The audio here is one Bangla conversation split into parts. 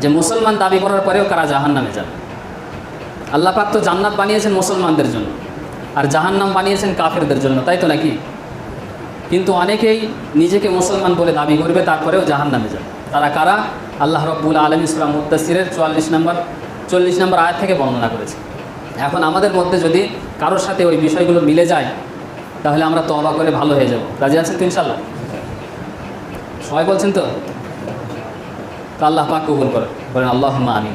যে মুসলমান দাবি করার পরেও কারা জাহান নামে যাবে? আল্লাহ পাক তো জান্নাত বানিয়েছেন মুসলমানদের জন্য। আর জাহান্নাম বানিয়েছেন কাফেরদের জন্য, তাই তো নাকি? কিন্তু অনেকেই নিজেকে মুসলমান বলে দাবি করবে, তারপরেও জাহান নামে যাবে। তারা কারা? আল্লাহ রব্বুল আলম ইসলাম মুদাসিরের চুয়াল্লিশ নম্বর, চল্লিশ নম্বর আয়াত থেকে বর্ণনা করেছে। এখন আমাদের মধ্যে যদি কারোর সাথে ওই বিষয়গুলো মিলে যায়, তাহলে আমরা তবা করে ভালো হয়ে যাব। রাজি আছেন তো ইনশাল্লাহ সবাই বলছেন তো? তো আল্লাহ পাক কবুল করে বলেন আল্লাহ আমি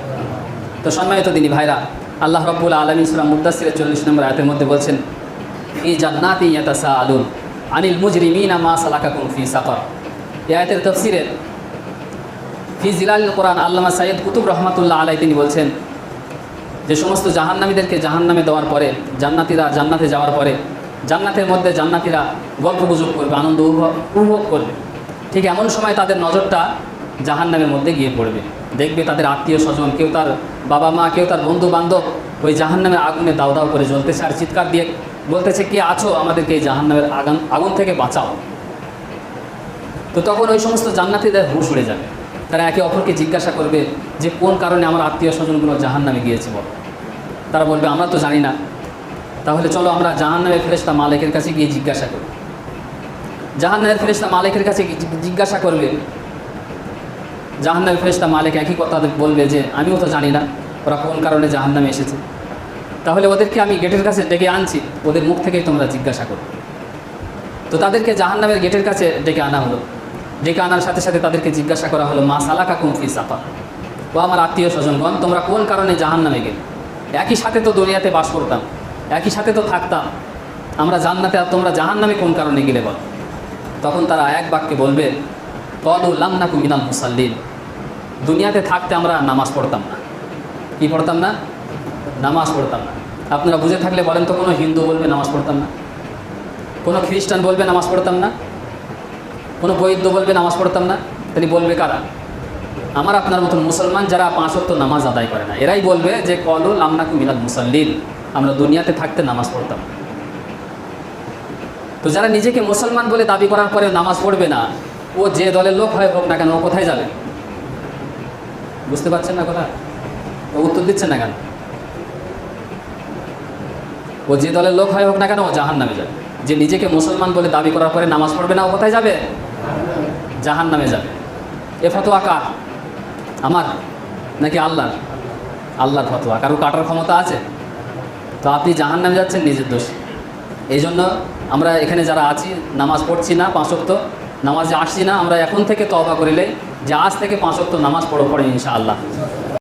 তো সম্মানিত দিনী ভাইরা, আল্লাহ রব্বুল আলম ইসলাম মুদাসিরের চল্লিশ নম্বর আয়াতের মধ্যে বলছেন এই জান্নাতি ইয়াতাসা আলুন আনিল মুজরিমিনা মা সালাকাকুম ফি সাফর এই আয়াতের তফসিরে ফি জিলাল কোরআন আল্লামা সাইয়দ কুতুব রহমাতুল্লাহ আলাই তিনি বলছেন, যে সমস্ত জাহান্নামীদেরকে জাহান্নামে দেওয়ার পরে, জান্নাতিরা জান্নাতে যাওয়ার পরে, জান্নাতের মধ্যে জান্নাতিরা গল্প গুজব করবে, আনন্দ উপভোগ করবে। ঠিক এমন সময় তাদের নজরটা জাহান্নামের মধ্যে গিয়ে পড়বে। দেখবে তাদের আত্মীয় স্বজন, কেউ তার বাবা মা, কেউ তার বন্ধু বান্ধব ওই জাহান্নামের আগুনে দাও দাও করে জ্বলতেছে আর চিৎকার দিয়ে বলতেছে, কে আছো? আমাদেরকে এই জাহান্নামের আগুন আগুন থেকে বাঁচাও। তো তখন ওই সমস্ত জান্নাতিদের হুঁশ উড়ে যাবে তারা একে অপরকে জিজ্ঞাসা করবে যে, কোন কারণে আমার আত্মীয় স্বজনগুলো জাহান নামে গিয়েছে বল? তারা বলবে, আমরা তো জানি না। তাহলে চলো আমরা জাহান নামের ফেরেস্তা মালিকের কাছে গিয়ে জিজ্ঞাসা করি। জাহান নামের ফেরেস্তা মালিকের কাছে জিজ্ঞাসা করবে জাহান নামের ফেরেস্তা মালিক একই কথা বলবে যে, আমিও তো জানি না, ওরা কোন কারণে জাহান নামে এসেছে? তাহলে ওদেরকে আমি গেটের কাছে ডেকে আনছি, ওদের মুখ থেকেই তোমরা জিজ্ঞাসা করো। তো তাদেরকে জাহান নামের গেটের কাছে ডেকে আনা হলো। ডেকে আনার সাথে সাথে তাদেরকে জিজ্ঞাসা করা হলো, মা সালাকা কুমফি সাফা? ও আমার আত্মীয় স্বজনগণ, তোমরা কোন কারণে জাহান নামে গেলে? একই সাথে তো দুনিয়াতে বাস করতাম, একই সাথে তো থাকতাম। আমরা জান্নাতে আর তোমরা জাহান নামে কোন কারণে গেলে বল? তখন তারা এক বাক্যে বলবে, কলু লামনাকু মিনাল মুসাল্লিন। দুনিয়াতে থাকতে আমরা নামাজ পড়তাম না। কি পড়তাম না? নামাজ পড়তাম না। আপনারা বুঝে থাকলে বলেন তো, কোনো হিন্দু বলবে নামাজ পড়তাম না? কোনো খ্রিস্টান বলবে নামাজ পড়তাম না? কোনো বৈদ্য বলবে নামাজ পড়তাম না? তিনি বলবে কারা? আমার আপনার মতন মুসলমান যারা পাঁচত্ব নামাজ আদায় করে না, এরাই বলবে যে কলুল আমনাকু মিনাল মুসাল্লিন। আমরা দুনিয়াতে থাকতে নামাজ পড়তাম তো যারা নিজেকে মুসলমান বলে দাবি করার পরে নামাজ পড়বে না, ও যে দলের লোক হয় হোক না কেন, ও কোথায় যাবে? বুঝতে পারছেন না কথা? ও উত্তর দিচ্ছেন না কেন? ও যে দলের লোক হয় হোক না কেন, ও জাহান নামে যাবে। যে নিজেকে মুসলমান বলে দাবি করার পরে নামাজ পড়বে না, ও কোথায় যাবে? জাহান নামে যাবে। এ ফতোয়া কার? আমার নাকি আল্লাহর? আল্লাহর ফতোয়া। কারও কাটার ক্ষমতা আছে? তো আপনি জাহান নামে যাচ্ছেন, নিজের দোষ। এই জন্য আমরা এখানে যারা আছি, নামাজ পড়ছি না পাঁচক্ত নামাজে আসছি না, আমরা এখন থেকে তবা করিলে যে আজ থেকে পাঁচ অক্ট নামাজ পড়ো পড়ে ইনশাআল্লাহ।